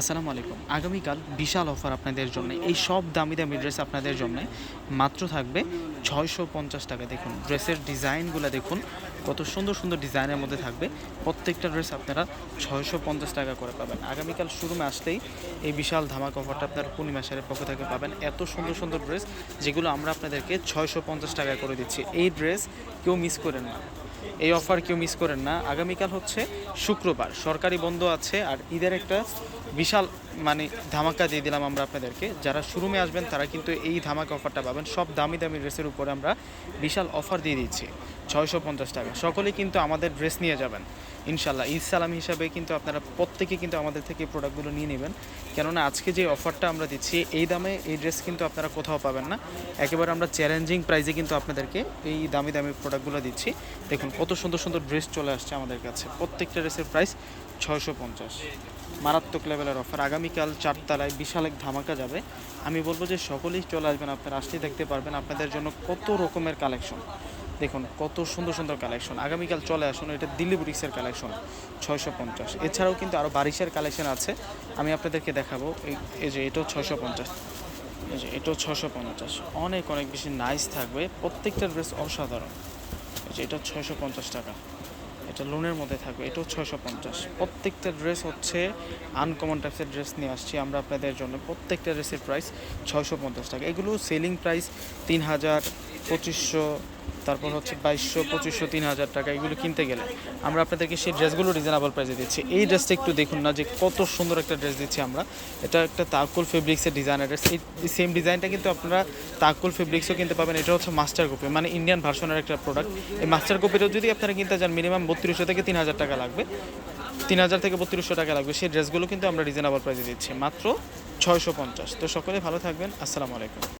আসসালামু আলাইকুম। আগামীকাল বিশাল অফার আপনাদের জন্য। এই সব দামি দামি ড্রেস আপনাদের জন্য মাত্র থাকবে ছয়শো পঞ্চাশ টাকা। দেখুন, ড্রেসের ডিজাইনগুলো দেখুন, কত সুন্দর সুন্দর ডিজাইনের মধ্যে থাকবে। প্রত্যেকটা ড্রেস আপনারা ছয়শো পঞ্চাশ টাকা করে পাবেন। আগামীকাল শুরুমে আসলেই এই বিশাল ধামাক অফারটা আপনার পূর্ণিমা শাড়ির পক্ষ থেকে পাবেন। এত সুন্দর সুন্দর ড্রেস যেগুলো আমরা আপনাদেরকে ছয়শো পঞ্চাশ টাকা করে দিচ্ছি। এই ড্রেস কেউ মিস করেন না। এই অফার কেউ মিস করেন না। আগামীকাল হচ্ছে শুক্রবার। সরকারি বন্ধ আছে আর ঈদের একটা বিশাল মানে ধামাকা দিয়ে দিলাম আমরা আপনাদেরকে। যারা শুরুমে আসবেন, তারা কিন্তু এই ধামাকা অফারটা পাবেন। সব দামি দামি ড্রেসের উপরে আমরা বিশাল অফার দিয়ে দিচ্ছি। ছয়শো পঞ্চাশ টাকা। সকলেই কিন্তু আমাদের ড্রেস নিয়ে যাবেন। ইনশাল্লাহ ঈদ সালাম হিসাবে কিন্তু আপনারা প্রত্যেকে কিন্তু আমাদের থেকে প্রোডাক্টগুলো নিয়ে নেবেন। কেননা আজকে যে অফারটা আমরা দিচ্ছি, এই দামে এই ড্রেস কিন্তু আপনারা কোথাও পাবেন না। একেবারে আমরা চ্যালেঞ্জিং প্রাইসে কিন্তু আপনাদেরকে এই দামি দামি প্রোডাক্টগুলো দিচ্ছি। দেখুন, কত সুন্দর সুন্দর ড্রেস চলে আসছে আমাদের কাছে। প্রত্যেকটা ড্রেসের প্রাইস ছয়শো পঞ্চাশ। মারাত্মক লেভেলের অফার। আগামীকাল চারতলায় বিশাল এক ধামাকা যাবে। আমি বলব যে সকলেই চলে আসবেন, আপনারা আসলেই দেখতে পারবেন আপনাদের জন্য কত রকমের কালেকশন। দেখুন, কত সুন্দর সুন্দর কালেকশন। আগামীকাল চলে আসুন, এটা দিল্লি বুটিক্সের কালেকশন, ছয়শো পঞ্চাশ। এছাড়াও কিন্তু আরও বারিশের কালেকশন আছে। আমি আপনাদেরকে দেখাবো, এই যে এটাও ছয়শো পঞ্চাশ। এই যে এটাও ছয়শো পঞ্চাশ। অনেক অনেক বেশি নাইস থাকবে। প্রত্যেকটা ড্রেস অসাধারণ। এই যে এটা ছয়শো পঞ্চাশ টাকা। এটা লোনের মধ্যে থাকবে, এটাও ছয়শো পঞ্চাশ। প্রত্যেকটা ড্রেস হচ্ছে আনকমন টাইপসের ড্রেস নিয়ে আসছি আমরা আপনাদের জন্য। প্রত্যেকটা ড্রেসের প্রাইস ছয়শো পঞ্চাশ টাকা। এগুলো সেলিং প্রাইস তিন হাজার পঁচিশশো, তারপর হচ্ছে বাইশশো, পঁচিশশো, তিন হাজার টাকা এগুলো কিনতে গেলে আমরা আপনাদেরকে সেই ড্রেসগুলো রিজনেবল প্রাইসে দিচ্ছি। এই ড্রেসটা একটু দেখুন না যে কত সুন্দর একটা ড্রেস দিচ্ছি আমরা। এটা একটা তাকুল ফেব্রিক্সের ডিজাইনের ড্রেস এই সেম ডিজাইনটা কিন্তু আপনারা তাকুল ফেব্রিক্সও কিনতে পাবেন এটা হচ্ছে মাস্টার কপি মানে ইন্ডিয়ান ভার্সনের একটা প্রোডাক্ট এই মাস্টার কপিটাও যদি আপনারা কিনতে চান মিনিমাম বত্রিশশো থেকে তিন হাজার টাকা লাগবে। তিন হাজার থেকে বত্রিশশো টাকা লাগবে। সেই ড্রেসগুলো কিন্তু আমরা রিজনেবল প্রাইসে দিচ্ছি, মাত্র ছয়শো পঞ্চাশ। তো সকলে ভালো থাকবেন। আসসালামু আলাইকুম।